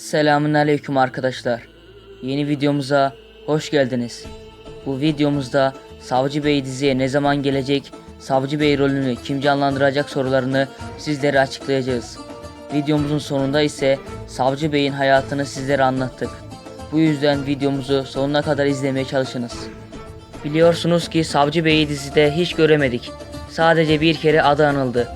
Selamun aleyküm arkadaşlar. Yeni videomuza hoş geldiniz. Bu videomuzda Savcı Bey diziye ne zaman gelecek, Savcı Bey rolünü kim canlandıracak sorularını sizlere açıklayacağız. Videomuzun sonunda ise Savcı Bey'in hayatını sizlere anlattık. Bu yüzden videomuzu sonuna kadar izlemeye çalışınız. Biliyorsunuz ki Savcı Bey'i dizide hiç göremedik. Sadece bir kere adı anıldı.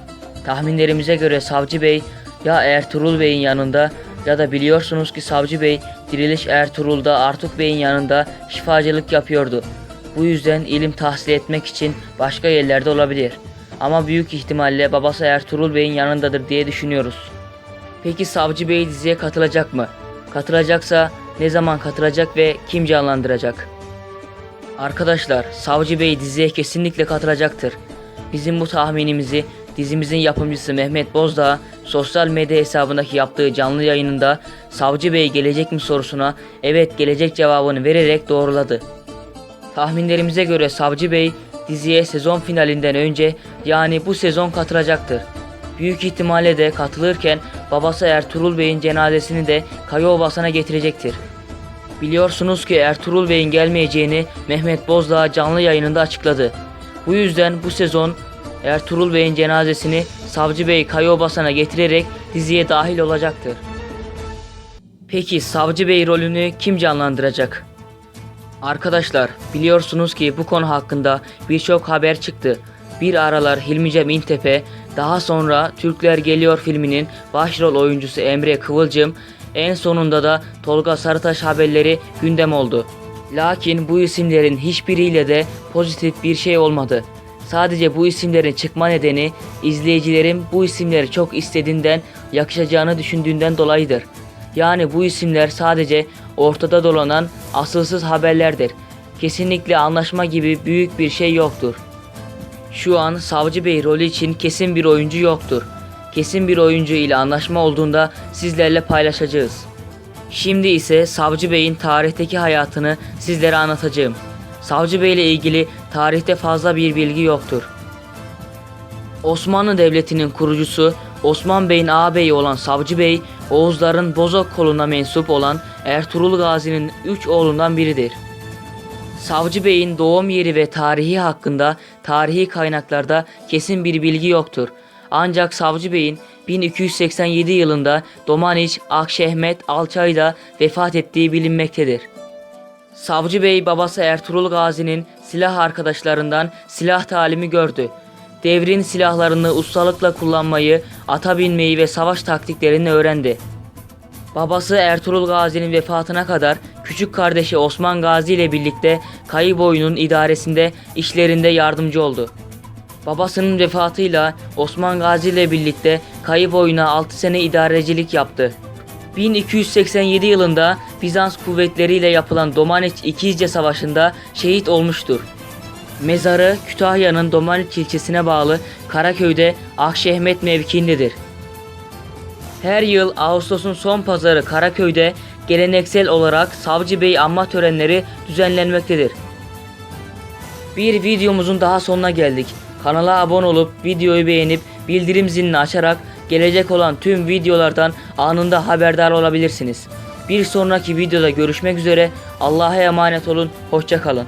Tahminlerimize göre Savcı Bey ya Ertuğrul Bey'in yanında ya da biliyorsunuz ki Savcı Bey Diriliş Ertuğrul'da Artuk Bey'in yanında şifacılık yapıyordu. Bu yüzden ilim tahsil etmek için başka yerlerde olabilir. Ama büyük ihtimalle babası Ertuğrul Bey'in yanındadır diye düşünüyoruz. Peki Savcı Bey diziye katılacak mı? Katılacaksa ne zaman katılacak ve kim canlandıracak? Arkadaşlar, Savcı Bey diziye kesinlikle katılacaktır. Bizim bu tahminimizi dizimizin yapımcısı Mehmet Bozdağ sosyal medya hesabındaki yaptığı canlı yayınında Savcı Bey gelecek mi sorusuna evet gelecek cevabını vererek doğruladı. Tahminlerimize göre Savcı Bey diziye sezon finalinden önce yani bu sezon katılacaktır. Büyük ihtimalle de katılırken babası Ertuğrul Bey'in cenazesini de Kayıobası'na getirecektir. Biliyorsunuz ki Ertuğrul Bey'in gelmeyeceğini Mehmet Bozdağ canlı yayınında açıkladı. Bu yüzden bu sezon Ertuğrul Bey'in cenazesini Savcı Bey Kayıobası'na getirerek diziye dahil olacaktır. Peki Savcı Bey rolünü kim canlandıracak? Arkadaşlar biliyorsunuz ki bu konu hakkında birçok haber çıktı. Bir aralar Hilmi Cem İntepe, daha sonra Türkler Geliyor filminin başrol oyuncusu Emre Kıvılcım, en sonunda da Tolga Sarıtaş haberleri gündem oldu. Lakin bu isimlerin hiçbiriyle de pozitif bir şey olmadı. Sadece bu isimlerin çıkma nedeni izleyicilerin bu isimleri çok istediğinden, yakışacağını düşündüğünden dolayıdır. Yani bu isimler sadece ortada dolanan asılsız haberlerdir. Kesinlikle anlaşma gibi büyük bir şey yoktur. Şu an Savcı Bey rolü için kesin bir oyuncu yoktur. Kesin bir oyuncu ile anlaşma olduğunda sizlerle paylaşacağız. Şimdi ise Savcı Bey'in tarihteki hayatını sizlere anlatacağım. Savcı Bey ile ilgili tarihte fazla bir bilgi yoktur. Osmanlı Devleti'nin kurucusu Osman Bey'in ağabeyi olan Savcı Bey, Oğuzların Bozok koluna mensup olan Ertuğrul Gazi'nin üç oğlundan biridir. Savcı Bey'in doğum yeri ve tarihi hakkında tarihi kaynaklarda kesin bir bilgi yoktur. Ancak Savcı Bey'in 1287 yılında Domaniç Akşehmet Alçay'da vefat ettiği bilinmektedir. Savcı Bey babası Ertuğrul Gazi'nin silah arkadaşlarından silah talimi gördü. Devrin silahlarını ustalıkla kullanmayı, ata binmeyi ve savaş taktiklerini öğrendi. Babası Ertuğrul Gazi'nin vefatına kadar küçük kardeşi Osman Gazi ile birlikte Kayıboyu'nun idaresinde işlerinde yardımcı oldu. Babasının vefatıyla Osman Gazi ile birlikte Kayıboyu'na 6 sene idarecilik yaptı. 1287 yılında Bizans kuvvetleriyle yapılan Domaniç İkizce Savaşı'nda şehit olmuştur. Mezarı Kütahya'nın Domaniç ilçesine bağlı Karaköy'de Akşehmet mevkiindedir. Her yıl Ağustos'un son pazarı Karaköy'de geleneksel olarak Savcı Bey anma törenleri düzenlenmektedir. Bir videomuzun daha sonuna geldik. Kanala abone olup videoyu beğenip bildirim zilini açarak gelecek olan tüm videolardan anında haberdar olabilirsiniz. Bir sonraki videoda görüşmek üzere. Allah'a emanet olun. Hoşçakalın.